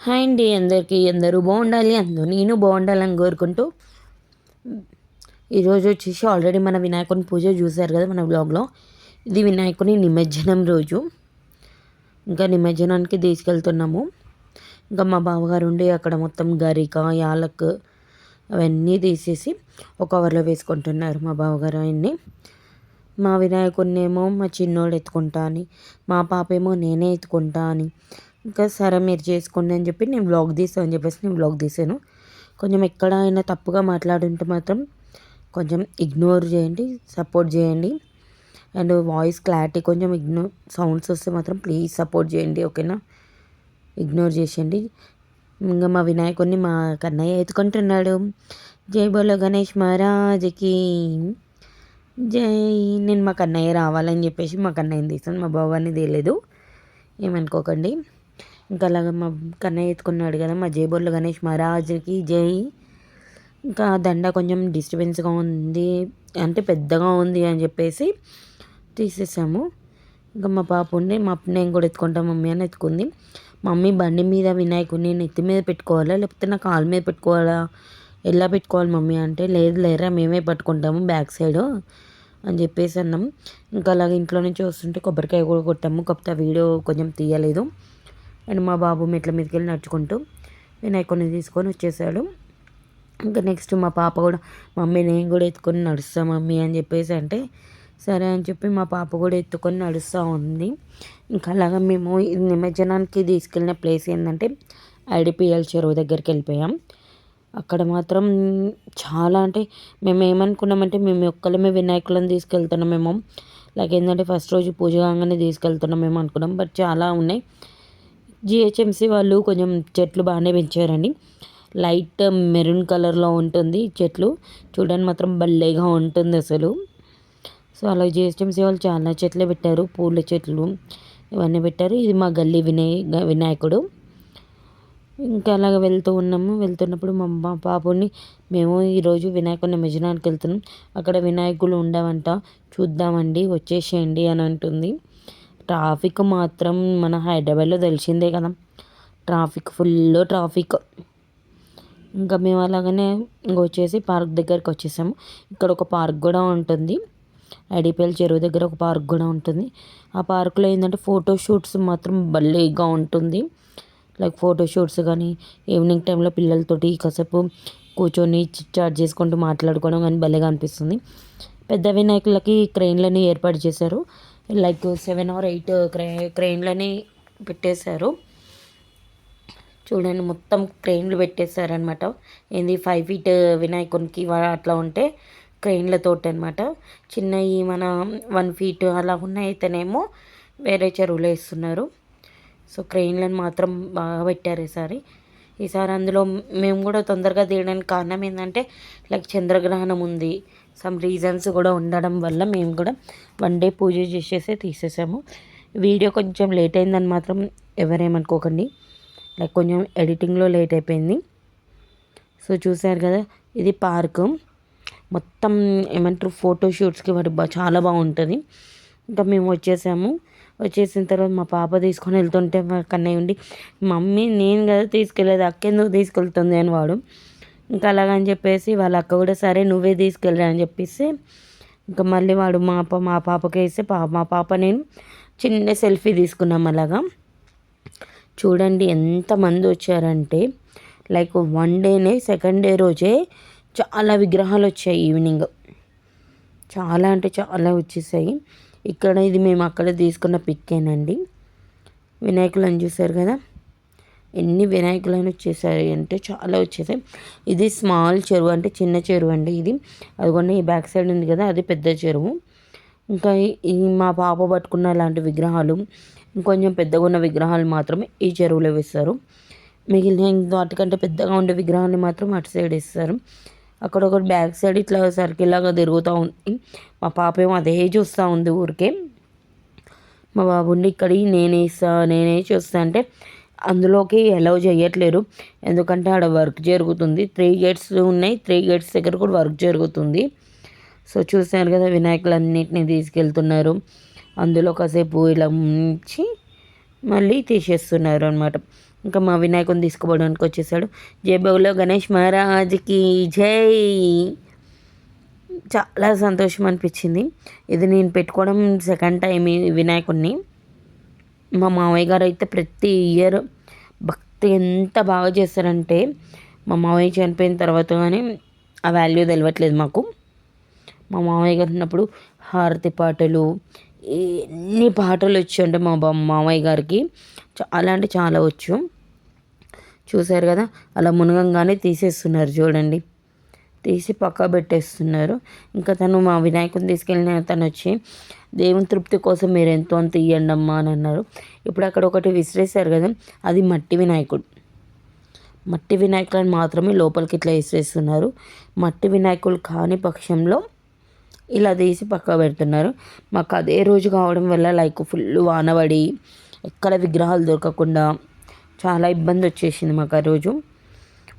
Hi అండి అందరికీ. అందరూ బాగుండాలి అందరూ నేను బాగుండాలని కోరుకుంటూ ఈరోజు వచ్చేసి ఆల్రెడీ మన వినాయకుని పూజ చూశారు కదా మన బ్లాగ్లో ఇది వినాయకుని నిమజ్జనం రోజు. ఇంకా నిమజ్జనానికి తీసుకెళ్తున్నాము. ఇంకా మా బావగారు ఉండి అక్కడ మొత్తం గరిక యాలక్ అవన్నీ తీసేసి ఒక కవర్లో వేసుకుంటున్నారు మా బావగారు ఆయన్ని. మా వినాయకుడినేమో మా చిన్నోడు ఎత్తుకుంటా అని మా పాప ఏమో నేనే ఎత్తుకుంటా అని ఇంకా సరే మీరు చేసుకోండి అని చెప్పి నేను బ్లాగ్ తీసాను అని చెప్పేసి నేను బ్లాగ్ తీసాను. కొంచెం ఎక్కడ అయినా తప్పుగా మాట్లాడుంటే మాత్రం కొంచెం ఇగ్నోర్ చేయండి సపోర్ట్ చేయండి. అండ్ వాయిస్ క్లారిటీ కొంచెం ఇగ్నోర్ సౌండ్స్ వస్తే మాత్రం ప్లీజ్ సపోర్ట్ చేయండి ఓకేనా ఇగ్నోర్ చేసేయండి. ఇంకా మా వినాయకుడిని మా కన్నయ్య ఎత్తుకుంటున్నాడు. జై బోలో గణేష్ మహారాజ్కి. జై నేను మా కన్నయ్య రావాలని చెప్పేసి మా కన్నయ్యని తీసాను మా బాబాని తీయలేదు. ఏమనుకోకండి. ఇంకా అలాగ మా కన్నయ్య ఎత్తుకున్నాడు కదా మా జేబోర్లో గణేష్ మహారాజ్కి జై. ఇంకా దండ కొంచెం డిస్టర్బెన్స్గా ఉంది అంటే పెద్దగా ఉంది అని చెప్పేసి తీసేసాము. ఇంకా మా పాప ఉండి మా నేను కూడా ఎత్తుకుంటా మమ్మీ అని ఎత్తుకుంది. మమ్మీ బండి మీద వినాయకుడిని నెత్తి మీద పెట్టుకోవాలా లేకపోతే నా కాలు మీద పెట్టుకోవాలా? ఎలా పెట్టుకోవాలి మమ్మీ అంటే లేదు లేరా మేమే పట్టుకుంటాము బ్యాక్ సైడ్ అని చెప్పేసి అన్నాం. ఇంకా అలాగే ఇంట్లో నుంచి వస్తుంటే కొబ్బరికాయ కూడా కొట్టాము కాకపోతే వీడియో కొంచెం తీయలేదు. అండ్ మా బాబు మెట్ల మీదకి వెళ్ళి నడుచుకుంటూ వినాయకుడిని తీసుకొని వచ్చేసాడు. ఇంకా నెక్స్ట్ మా పాప కూడా మమ్మీ నేను కూడా ఎత్తుకొని నడుస్తా మమ్మీ అని చెప్పేసి అంటే సరే అని చెప్పి మా పాప కూడా ఎత్తుకొని నడుస్తూ ఉంది. ఇంకా అలాగా మేము నిమజ్జనానికి తీసుకెళ్ళిన ప్లేస్ ఏంటంటే ఐడిపిఎల్ చెరువు దగ్గరికి వెళ్ళిపోయాం. అక్కడ మాత్రం చాలా అంటే మేము ఏమనుకున్నామంటే మేము ఒక్కళ్ళమే వినాయకులను తీసుకెళ్తున్నాం మేము లైక్ ఏంటంటే ఫస్ట్ రోజు పూజ కాగానే తీసుకెళ్తున్నాం మేము అనుకున్నాం. బట్ చాలా ఉన్నాయి. జిహెచ్ఎంసీ వాళ్ళు కొంచెం చెట్లు బాగానే పెంచారండి. లైట్ మెరూన్ కలర్లో ఉంటుంది చెట్లు. చూడడానికి మాత్రం భలేగా ఉంటుంది అసలు. సో అలా జిహెచ్ఎంసీ వాళ్ళు చాలా చెట్లే పెట్టారు. పూల చెట్లు ఇవన్నీ పెట్టారు. ఇది మా గల్లీ వినాయ వినాయకుడు. ఇంకా అలాగ వెళ్తూ ఉన్నాము. వెళ్తున్నప్పుడు మా పాపని మేము ఈరోజు వినాయకుడి నిమజ్జనానికి వెళ్తున్నాం. అక్కడ వినాయకులు ఉండవంట. చూద్దామండి వచ్చేసేయండి అని అంటుంది. ట్రాఫిక్ మాత్రం మన హైదరాబాద్లో తెలిసిందే కదా. Traffic full traffic. ఇంకా మేము అలాగనే వచ్చేసి పార్క్ దగ్గరికి వచ్చేసాము. ఇక్కడ ఒక పార్క్ కూడా ఉంటుంది. ఐడిపిఎల్ చెరువు దగ్గర ఒక పార్క్ కూడా ఉంటుంది. ఆ పార్క్లో ఏంటంటే ఫోటో షూట్స్ మాత్రం భలేగా ఉంటుంది. లైక్ ఫోటో షూట్స్ కానీ ఈవినింగ్ టైంలో పిల్లలతోటి కాసేపు కూర్చొని చాట్ చేసుకుంటూ మాట్లాడుకోవడం కానీ భలేగా అనిపిస్తుంది. పెద్ద వినాయకులకి క్రెయిన్లని ఏర్పాటు చేశారు. లైక్ సెవెన్ ఆర్ ఎయిట్ క్రే క్రెయిన్లని పెట్టేశారు. చూడండి మొత్తం క్రెయిన్లు పెట్టేశారనమాట ఏంది ఫైవ్ ఫీట్ వినాయకునికి అట్లా ఉంటే క్రెయిన్లతోటి అనమాట చిన్నవి మన వన్ ఫీట్ అలా ఉన్నాయితేనేమో వేరే చెరువులో వేస్తున్నారు. సో క్రెయిన్లను మాత్రం బాగా పెట్టారు ఈసారి. ఈసారి అందులో మేము కూడా తొందరగా తీయడానికి కారణం ఏంటంటే లైక్ చంద్రగ్రహణం ఉంది. సమ్ రీజన్స్ కూడా ఉండడం వల్ల మేము కూడా వన్ డే పూజ చేసేసి తీసేసాము. వీడియో కొంచెం లేట్ అయిందని మాత్రం ఎవరేమనుకోకండి. లైక్ కొంచెం ఎడిటింగ్లో లేట్ అయిపోయింది. సో చూసారు కదా ఇది పార్కు. మొత్తం ఏమంటారు ఫోటోషూట్స్కి వాటి చాలా బాగుంటుంది. ఇంకా మేము వచ్చేసాము. వచ్చేసిన తర్వాత మా పాప తీసుకొని వెళ్తుంటే మా కన్నయ్య ఉండి మమ్మీ నేను కదా తీసుకెళ్ళేది అక్కేందుకు తీసుకెళ్తుంది? అని వాడు. ఇంకా అలాగని చెప్పేసి వాళ్ళ అక్క కూడా సరే నువ్వే తీసుకెళ్ళరా అని చెప్పేసి ఇంకా మళ్ళీ వాడు మా పాప మా పాపకి వేస్తే పా మా పాప నేను చిన్న సెల్ఫీ తీసుకున్నాం అలాగా. చూడండి ఎంతమంది వచ్చారంటే లైక్ వన్ డేనే సెకండ్ డే రోజే చాలా విగ్రహాలు వచ్చాయి ఈవినింగ్. చాలా అంటే చాలా వచ్చేసాయి. ఇక్కడ ఇది మేము అక్కడ తీసుకున్న పిక్కేనండి వినాయకులను చూసారు కదా? ఎన్ని వినాయకులను వచ్చేసాయి అంటే చాలా వచ్చేసాయి. ఇది స్మాల్ చెరువు అంటే చిన్న చెరువు అండి ఇది. అదిగోండి ఈ బ్యాక్ సైడ్ ఉంది కదా అది పెద్ద చెరువు. ఇంకా ఈ మా పాప పట్టుకున్న లాంటి విగ్రహాలు ఇంకొంచెం పెద్దగా ఉన్న విగ్రహాలు మాత్రమే ఈ చెరువులో వేస్తారు. మిగిలిన వాటికంటే పెద్దగా ఉండే విగ్రహాన్ని మాత్రం అటు సైడ్ ఇస్తారు అక్కడ ఒక బ్యాక్ సైడ్ ఇట్లా సర్కిల్ లాగా తిరుగుతూ ఉంది. మా పాప ఏమో అదే చూస్తూ ఉంది ఊరికే. మా బాబుని ఇక్కడ నేనే ఇస్తా నేనే చూస్తా అంటే అందులోకి అలౌ చేయట్లేరు. ఎందుకంటే ఆడ వర్క్ జరుగుతుంది. త్రీ గేట్స్ ఉన్నాయి. త్రీ గేట్స్ దగ్గర కూడా వర్క్ జరుగుతుంది. సో చూసారు కదా వినాయకులన్నిటిని తీసుకెళ్తున్నారు. అందులో కాసేపు ఇలా ఉంచి మళ్ళీ తీసేస్తున్నారు అనమాట ఇంకా మా వినాయకుని తీసుకుపోవడానికి వచ్చేసాడు. జయబాబులో గణేష్ మహారాజ్కి జై. చాలా సంతోషం అనిపించింది. ఇది నేను పెట్టుకోవడం సెకండ్ టైం వినాయకుడిని మా మామయ్య గారు అయితే ప్రతి ఇయర్ భక్తి ఎంత బాగా చేస్తారంటే మా మామయ్య చనిపోయిన తర్వాత కానీ ఆ వాల్యూ తెలియట్లేదు మాకు. మా మామయ్య గారు ఉన్నప్పుడు హారతి పాటలు ఎన్ని పాటలు వచ్చి మా మామయ్య గారికి చాలా అంటే చాలా వచ్చు. చూశారు కదా అలా మునగంగానే తీసేస్తున్నారు చూడండి. తీసి పక్క పెట్టేస్తున్నారు. ఇంకా తను మా వినాయకుని తీసుకెళ్ళిన తను వచ్చి దేవుని తృప్తి కోసం మీరు ఎంతో అంత ఇవ్వండి అమ్మా అని అన్నారు. ఇప్పుడు అక్కడ ఒకటి విసిరేశారు కదా అది మట్టి వినాయకుడు. మట్టి వినాయకులను మాత్రమే లోపలికి ఇట్లా విసిరేస్తున్నారు. మట్టి వినాయకులు కాని పక్షంలో ఇలా తీసి పక్క పెడుతున్నారు. మాకు అదే రోజు కావడం వల్ల లైక్ ఫుల్ వానబడి ఎక్కడ విగ్రహాలు దొరకకుండా చాలా ఇబ్బంది వచ్చేసింది మాకు ఆ రోజు.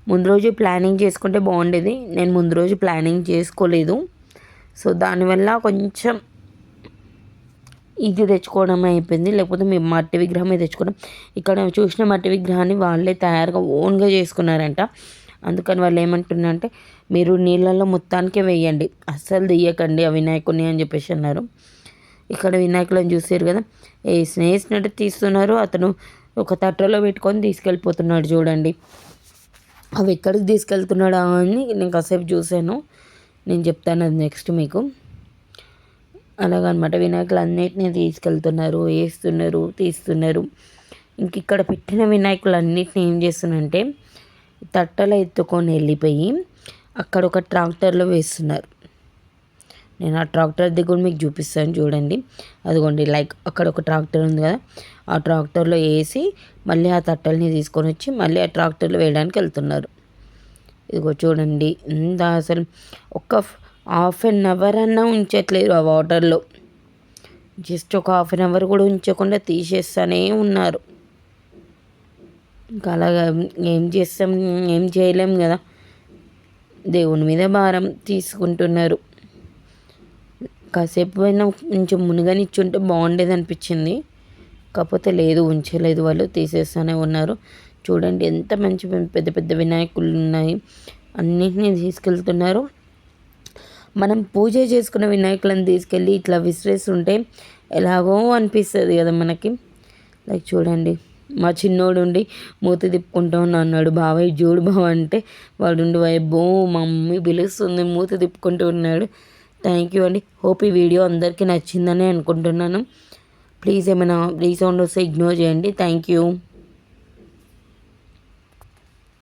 ముందు రోజు ప్లానింగ్ చేసుకుంటే బాగుండేది. నేను ముందు రోజు ప్లానింగ్ చేసుకోలేదు. సో దానివల్ల కొంచెం ఇది తెచ్చుకోవడం అయిపోయింది. లేకపోతే మేము మట్టి విగ్రహమే తెచ్చుకోవడం. ఇక్కడ చూసిన మట్టి విగ్రహాన్ని వాళ్ళే తయారుగా ఓన్గా చేసుకున్నారంట. అందుకని వాళ్ళు ఏమంటున్నారంటే మీరు నీళ్ళల్లో మొత్తానికే వేయండి. అస్సలు తీయకండి ఆ వినాయకుడిని అని చెప్పేసి అన్నారు. ఇక్కడ వినాయకులను చూసారు కదా. ఏ స్నేహితుడు తీస్తున్నారు. అతను ఒక తట్టలో పెట్టుకొని తీసుకెళ్ళిపోతున్నాడు చూడండి. అవి ఎక్కడికి తీసుకెళ్తున్నాడా అని నేను కాసేపు చూశాను. నేను చెప్తాను అది నెక్స్ట్ మీకు. అలాగనమాట వినాయకులు అన్నిటినీ తీసుకెళ్తున్నారు వేస్తున్నారు తీస్తున్నారు. ఇంక ఇక్కడ పెట్టిన వినాయకులు అన్నిటిని ఏం చేస్తున్నారంటే తట్టలు ఎత్తుకొని వెళ్ళిపోయి అక్కడ ఒక ట్రాక్టర్లో వేస్తున్నారు. నేను ఆ ట్రాక్టర్ దగ్గర మీకు చూపిస్తాను చూడండి. అదిగోండి లైక్ అక్కడ ఒక ట్రాక్టర్ ఉంది కదా ఆ ట్రాక్టర్లో వేసి మళ్ళీ ఆ తట్టల్ని తీసుకొని వచ్చి మళ్ళీ ఆ ట్రాక్టర్లో వేయడానికి వెళ్తున్నారు. ఇదిగో చూడండి ఇంత అసలు ఒక హాఫ్ అన్ అవర్ అన్నా ఉంచట్లేదు ఆ వాటర్లో. జస్ట్ ఒక హాఫ్ అన్ అవర్ కూడా ఉంచకుండా తీసేస్తూనే ఉన్నారు. ఇంకా అలాగా ఏం చేస్తాం ఏం చేయలేం కదా. దేవుని మీద భారం తీసుకుంటున్నారు. కాసేపు అయినా కొంచెం మునిగనిచ్చుంటే బాగుండేది అనిపించింది. కాకపోతే లేదు ఉంచలేదు. వాళ్ళు తీసేస్తూనే ఉన్నారు. చూడండి ఎంత మంచి పెద్ద పెద్ద వినాయకులు ఉన్నాయి అన్నింటినీ తీసుకెళ్తున్నారు. మనం పూజ చేసుకున్న వినాయకులను తీసుకెళ్ళి ఇట్లా విసిరేస్తుంటే ఎలాగో అనిపిస్తుంది కదా మనకి. లైక్ చూడండి మా చిన్నోడు ఉండి మూత తిప్పుకుంటా ఉన్నా అన్నాడు. బావయ్య జోడు బావ అంటే వాడు ఉండి వైబో మమ్మీ పిలుస్తుంది. మూత తిప్పుకుంటూ ఉన్నాడు. థ్యాంక్ యూ అండి. హోప్ ఈ వీడియో అందరికీ నచ్చిందని అనుకుంటున్నాను. ప్లీజ్ ఏమైనా రీసౌండ్ వస్తే ఇగ్నోర్ చేయండి. Thank you